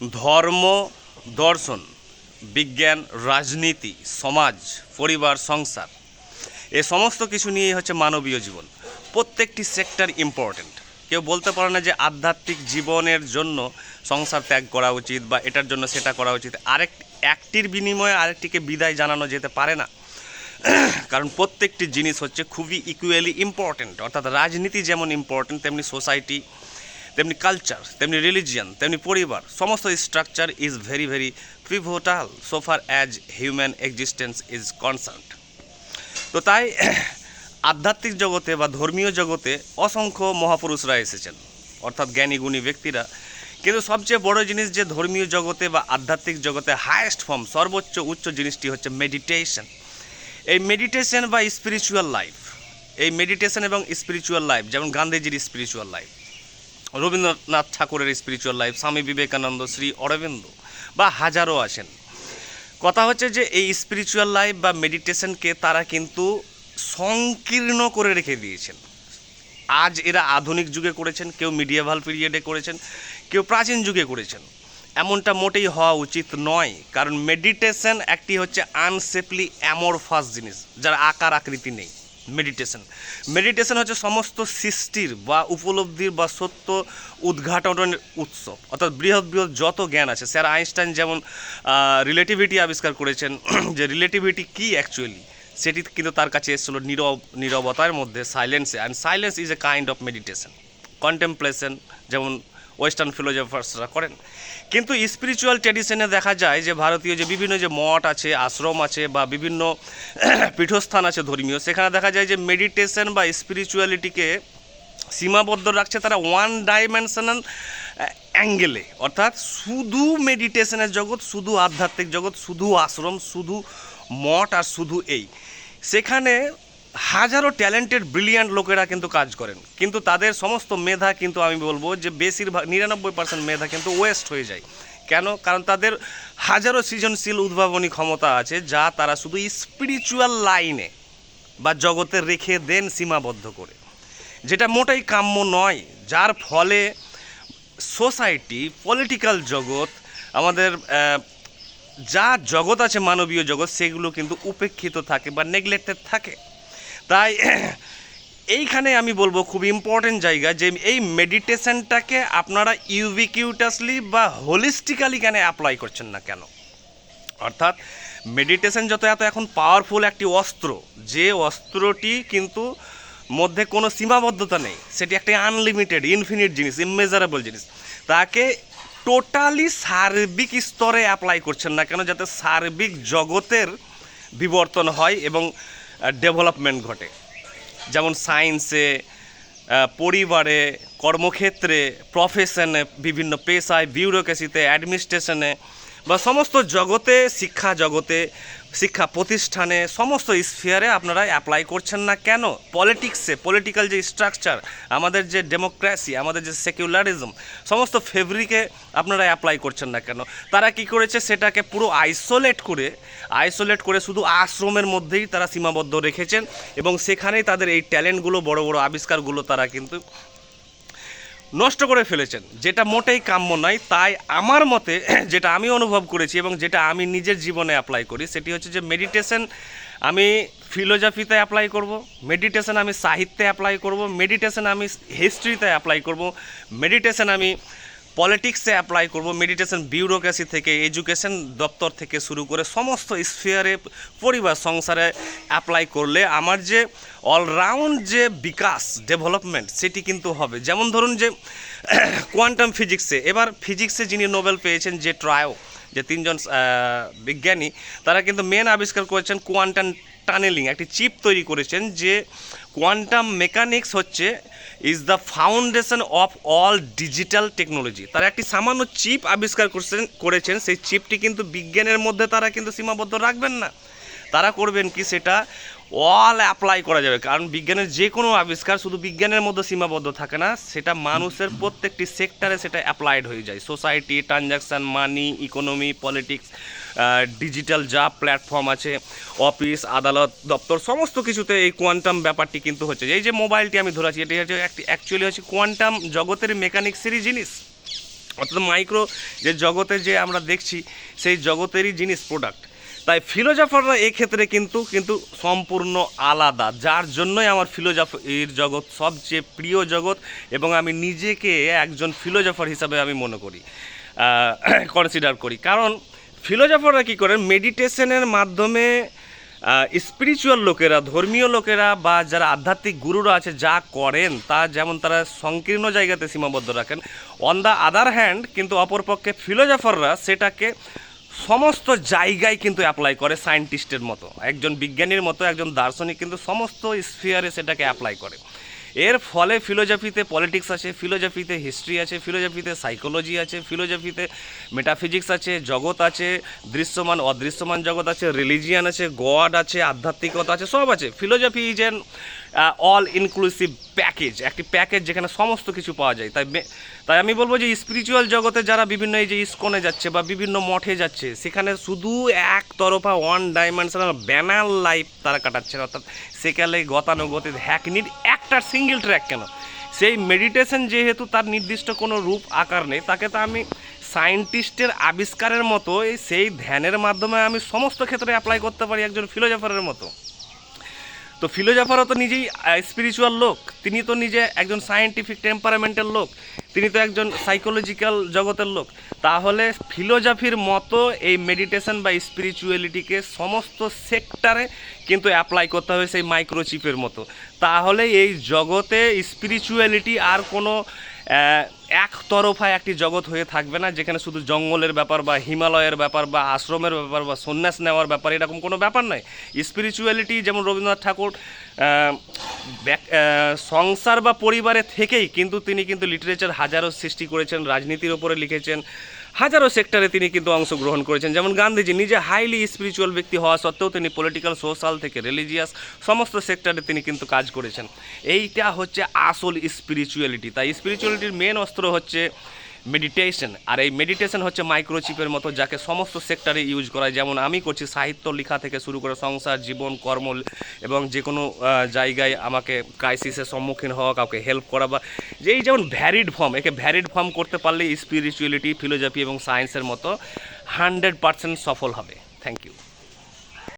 ধর্ম, দর্শন, বিজ্ঞান, রাজনীতি, সমাজ, পরিবার, সংসার, এ সমস্ত কিছু নিয়ে হচ্ছে মানবীয় জীবন। প্রত্যেকটি সেক্টর ইম্পর্ট্যান্ট কেউ বলতে পারে না যে আধ্যাত্মিক জীবনের জন্য সংসার ত্যাগ করা উচিত বা এটার জন্য সেটা করা উচিত। আরেক, একটির বিনিময়ে আরেকটিকে বিদায় জানানো যেতে পারে না। কারণ প্রত্যেকটি জিনিস হচ্ছে খুবই ইকুয়ালি ইম্পর্ট্যান্ট অর্থাৎ রাজনীতি যেমন ইম্পর্ট্যান্ট তেমনি সোসাইটি তেমনি কালচার তেমনি রিলিজিয়ান তেমনি পরিবার, সমস্ত structure is very very pivotal so far as human existence is concern তো তাই, আধ্যাত্মিক জগতে বা ধর্মীয় জগতে অসংখ্য মহাপুরুষরা এসেছেন। অর্থাৎ জ্ঞানী, গুণী ব্যক্তিরা। কিন্তু সবচেয়ে বড় জিনিস যে ধর্মীয় জগতে বা আধ্যাত্মিক জগতে হায়েস্ট ফর্ম সর্বোচ্চ, উচ্চ জিনিসটি হচ্ছে মেডিটেশন এই মেডিটেশন বা স্পিরিচুয়াল লাইফ এই মেডিটেশন এবং স্পিরিচুয়াল লাইফ যেমন গান্ধীজির স্পিরিচুয়াল লাইফ রবীন্দ্রনাথ ঠাকুরের স্পিরিচুয়াল লাইফ স্বামী বিবেকানন্দ, শ্রী অরবিন্দ বা হাজারো আছেন কথা হচ্ছে যে এই স্পিরিচুয়াল লাইফ বা মেডিটেশনকে তারা কিন্তু সংকীর্ণ করে রেখে দিয়েছেন। আজ এরা আধুনিক যুগে করেছেন, কেউ মিডিয়াভাল পিরিয়ডে করেছেন, কেউ প্রাচীন যুগে করেছেন। এমনটা মোটেই হওয়া উচিত নয়, কারণ মেডিটেশন একটি হচ্ছে আনসেফলি অ্যামরফাস জিনিস, যার আকার আকৃতি নেই। মেডিটেশন মেডিটেশন হচ্ছে সমস্ত সৃষ্টির বা উপলব্ধির বা সত্য উদ্ঘাটনের উৎসব অর্থাৎ বৃহৎ বৃহৎ যত জ্ঞান আছে, স্যার আইনস্টাইন যেমন রিলেটিভিটি আবিষ্কার করেছেন, যে রিলেটিভিটি কি অ্যাকচুয়ালি সেটি কিন্তু তার কাছে এসেছিল নীরব, নীরবতার মধ্যে সাইলেন্সে and silence is a kind of meditation contemplation যেমন ওয়েস্টার্ন ফিলোজফার্সরা করেন। কিন্তু স্পিরিচুয়াল ট্র্যাডিশনে দেখা যায় যে ভারতীয় যে বিভিন্ন যে মঠ আছে, আশ্রম আছে বা বিভিন্ন পীঠস্থান আছে ধর্মীয়, সেখানে দেখা যায় যে মেডিটেশন বা স্পিরিচুয়ালিটিকে সীমাবদ্ধ রাখছে তারা ওয়ান ডাইমেনশনাল অ্যাঙ্গেলে অর্থাৎ শুধু মেডিটেশনের জগৎ, শুধু আধ্যাত্মিক জগৎ, শুধু আশ্রম, শুধু মঠ আর শুধু এই। সেখানে হাজারো ট্যালেন্টেড, ব্রিলিয়ান্ট লোকেরা কিন্তু কাজ করেন। কিন্তু তাদের সমস্ত মেধা কিন্তু আমি বলব যে বেশিরভাগ, নিরানব্বই পার্সেন্ট মেধা কিন্তু ওয়েস্ট হয়ে যায়। কেন? কারণ তাদের হাজারো সৃজনশীল, উদ্ভাবনী ক্ষমতা আছে যা তারা শুধু স্পিরিচুয়াল লাইনে বা জগতে রেখে দেন সীমাবদ্ধ করে। যেটা মোটাই কাম্য নয়, যার ফলে সোসাইটি পলিটিক্যাল জগৎ, আমাদের যা জগৎ আছে মানবীয় জগৎ, সেগুলো কিন্তু উপেক্ষিত থাকে বা নেগলেক্টেড থাকে। তাই, এইখানে আমি বলব খুব ইম্পর্টেন্ট জায়গা যে এই মেডিটেশনটাকে আপনারা ইউবিকিউটাসলি বা হোলিস্টিক্যালি কেন অ্যাপ্লাই করছেন না কেন? অর্থাৎ মেডিটেশন যত এত এখন পাওয়ারফুল একটি অস্ত্র, যে অস্ত্রটি কিন্তু মধ্যে কোনো সীমাবদ্ধতা নেই, সেটি একটি আনলিমিটেড ইনফিনিট জিনিস ইমেজারেবল জিনিস। তাকে টোটালি সার্বিক স্তরে অ্যাপ্লাই করছেন না কেন? যাতে সার্বিক জগতের বিবর্তন হয় এবং ডেভেলপমেন্ট ঘটে। যেমন সায়েন্সে পরিবারে কর্মক্ষেত্রে প্রফেশনে বিভিন্ন পেশায় বিউরোক্রেসিতে অ্যাডমিনিস্ট্রেশনে বা সমস্ত জগতে, শিক্ষা জগতে, শিক্ষা প্রতিষ্ঠানে, সমস্ত স্ফিয়ারে আপনারা অ্যাপ্লাই করছেন না কেন? পলিটিক্সে পলিটিক্যাল যে স্ট্রাকচার আমাদের যে ডেমোক্রেসি আমাদের যে সেকুলারিজম সমস্ত ফেব্রিকে আপনারা অ্যাপ্লাই করছেন না কেন? তারা কি করেছে? সেটাকে পুরো আইসোলেট করে আইসোলেট করে শুধু আশ্রমের মধ্যেই তারা সীমাবদ্ধ রেখেছেন এবং সেখানেই তাদের এই ট্যালেন্টগুলো বড় বড় আবিষ্কারগুলো তারা কিন্তু নষ্ট করে ফেলেছেন। যেটা মোটেই কাম্য নয়, তাই আমার মতে যেটা আমি অনুভব করেছি এবং যেটা আমি নিজের জীবনে অ্যাপ্লাই করি, সেটি হচ্ছে যে মেডিটেশন আমি ফিলোজফিতে অ্যাপ্লাই করব মেডিটেশন আমি সাহিত্যে অ্যাপ্লাই করব মেডিটেশন আমি হিস্ট্রিতে অ্যাপ্লাই করব মেডিটেশন আমি পলিটিক্সে অ্যাপ্লাই করব মেডিটেশন বিউরোক্রেসি থেকে এডুকেশন দপ্তর থেকে শুরু করে সমস্ত স্ফিয়ারে পরিবার সংসারে অ্যাপ্লাই করলে আমার যে অলরাউন্ড যে বিকাশ ডেভেলপমেন্ট সেটি কিন্তু হবে। যেমন ধরুন যে কোয়ান্টাম ফিজিক্সে এবার ফিজিক্সে যিনি নোবেল পেয়েছেন যে ট্রায়ো যে তিনজন বিজ্ঞানী, তারা কিন্তু মেন আবিষ্কার করেছেন কোয়ান্টাম টানেলিং একটি চিপ তৈরি করেছেন যে কোয়ান্টাম মেকানিক্স হচ্ছে is the foundation of all digital technology তারা একটি সামান্য চিপ আবিষ্কার করছেন, করেছেন। সেই চিপটি কিন্তু বিজ্ঞানের মধ্যে তারা কিন্তু সীমাবদ্ধ রাখবেন না। তারা করবেন কি? সেটা অল অ্যাপ্লাই করা যাবে। কারণ বিজ্ঞানের যে কোনো আবিষ্কার শুধু বিজ্ঞানের মধ্যে সীমাবদ্ধ থাকে না, সেটা মানুষের প্রত্যেকটি সেক্টরে সেটা অ্যাপ্লাইড হয়ে যায়। Society transaction money economy politics digital যা প্ল্যাটফর্ম আছে অফিস আদালত, দপ্তর, সমস্ত কিছুতে এই কোয়ান্টাম ব্যাপারটি কিন্তু হচ্ছে। এই যে মোবাইলটি আমি ধরেছি, এটি হচ্ছে একটি অ্যাকচুয়ালি হচ্ছে কোয়ান্টাম জগতের মেকানিক্সেরই জিনিস। অর্থাৎ মাইক্রো যে জগতে যে আমরা দেখছি, সেই জগতেরই জিনিস প্রোডাক্ট তাই ফিলোজাফাররা এক্ষেত্রে কিন্তু কিন্তু সম্পূর্ণ আলাদা। যার জন্যই আমার ফিলোজাফির জগৎ সবচেয়ে প্রিয় জগৎ এবং আমি নিজেকে একজন ফিলোজাফার হিসাবে আমি মনে করি কনসিডার করি। কারণ ফিলোজাফাররা কী করেন? মেডিটেশনের মাধ্যমে স্পিরিচুয়াল লোকেরা, ধর্মীয় লোকেরা বা যারা আধ্যাত্মিক গুরুরা আছে, যা করেন, তা যেমন তারা সংকীর্ণ জায়গাতে সীমাবদ্ধ রাখেন অন দ্য আদার হ্যান্ড কিন্তু অপরপক্ষে ফিলোজাফাররা সেটাকে সমস্ত জায়গায় কিন্তু অ্যাপ্লাই করে সায়েন্টিস্টের মতো। একজন বিজ্ঞানীর মতো, একজন দার্শনিক কিন্তু সমস্ত স্ফিয়ারে সেটাকে অ্যাপ্লাই করে। এর ফলে ফিলোজফিতে পলিটিক্স আছে ফিলোজফিতে হিস্ট্রি আছে ফিলোজফিতে সাইকোলজি আছে ফিলোজফিতে মেটাফিজিক্স আছে, জগৎ আছে, দৃশ্যমান, অদৃশ্যমান জগৎ আছে রিলিজিয়ান আছে গড আছে, আধ্যাত্মিকতা আছে, সব আছে। Philosophy is an all inclusive package একটি প্যাকেজ যেখানে সমস্ত কিছু পাওয়া যায়। তাই তাই আমি বলব যে স্পিরিচুয়াল জগতে যারা বিভিন্ন এই যে ইস্কনে যাচ্ছে বা বিভিন্ন মঠে যাচ্ছে, সেখানে শুধু এক তরফা ওয়ান ডাইমেনশনাল ব্যানার লাইফ তারা কাটাচ্ছে অর্থাৎ সেকালে গতানুগতিক হ্যাকনির একটা সিঙ্গেল ট্র্যাক কেন? সেই মেডিটেশন যেহেতু তার নির্দিষ্ট কোনো রূপ আকার নেই, তাকে তো আমি সায়েন্টিস্টের আবিষ্কারের মতো সেই ধ্যানের মাধ্যমে আমি সমস্ত ক্ষেত্রে অ্যাপ্লাই করতে পারি একজন ফিলোজফারের মতো। তো ফিলোজাফারও তো নিজেই স্পিরিচুয়াল লোক। তিনি তো নিজে একজন সায়েন্টিফিক টেম্পারামেন্টের লোক। তিনি তো একজন সাইকোলজিক্যাল জগতের লোক। তাহলে ফিলোজাফির মতো এই মেডিটেশন বা স্পিরিচুয়ালিটিকে সমস্ত সেক্টরে কিন্তু অ্যাপ্লাই করতে হবে সেই মাইক্রোচিপের মতো। তাহলে এই জগতে স্পিরিচুয়ালিটি আর কোনো একতরফা একটি জগৎ হয়ে থাকবে না, যেখানে শুধু জঙ্গলের ব্যাপার বা হিমালয়ের ব্যাপার বা আশ্রমের ব্যাপার বা সন্ন্যাস নেওয়ার ব্যাপার এরকম কোনো ব্যাপার নয়। স্পিরিচুয়ালিটি যেমন রবীন্দ্রনাথ ঠাকুর সংসার বা পরিবারে থেকেই কিন্তু তিনি কিন্তু লিটারেচার হাজারো সৃষ্টি করেছেন, রাজনীতির ওপরে লিখেছেন হাজারো সেক্টরে তিনি কিন্তু অংশগ্রহণ করেছেন। যেমন গান্ধীজি নিজে হাইলি স্পিরিচুয়াল ব্যক্তি হওয়া সত্ত্বেও তিনি পলিটিক্যাল সোশ্যাল থেকে রিলিজিয়াস সমস্ত সেক্টরে তিনি কিন্তু কাজ করেছেন। এইটা হচ্ছে আসল স্পিরিচুয়ালিটি তাই স্পিরিচুয়ালিটির মেন অস্ত্র হচ্ছে মেডিটেশন আর এই মেডিটেশন হচ্ছে মাইক্রোচিপের মতো, যাকে সমস্ত সেক্টরে ইউজ করা হয়। যেমন আমি করছি সাহিত্য লেখা থেকে শুরু করে সংসার, জীবন, কর্ম এবং যে কোনো জায়গায় আমাকে ক্রাইসিসের সম্মুখীন হওয়া, কাউকে হেল্প করা বা এই যেমন ভ্যারিড ফর্ম একে ভ্যারিড ফর্ম করতে পারলে স্পিরিচুয়ালিটি ফিলোজফি এবং সায়েন্সের মতো হান্ড্রেড পার্সেন্ট সফল হবে। Thank you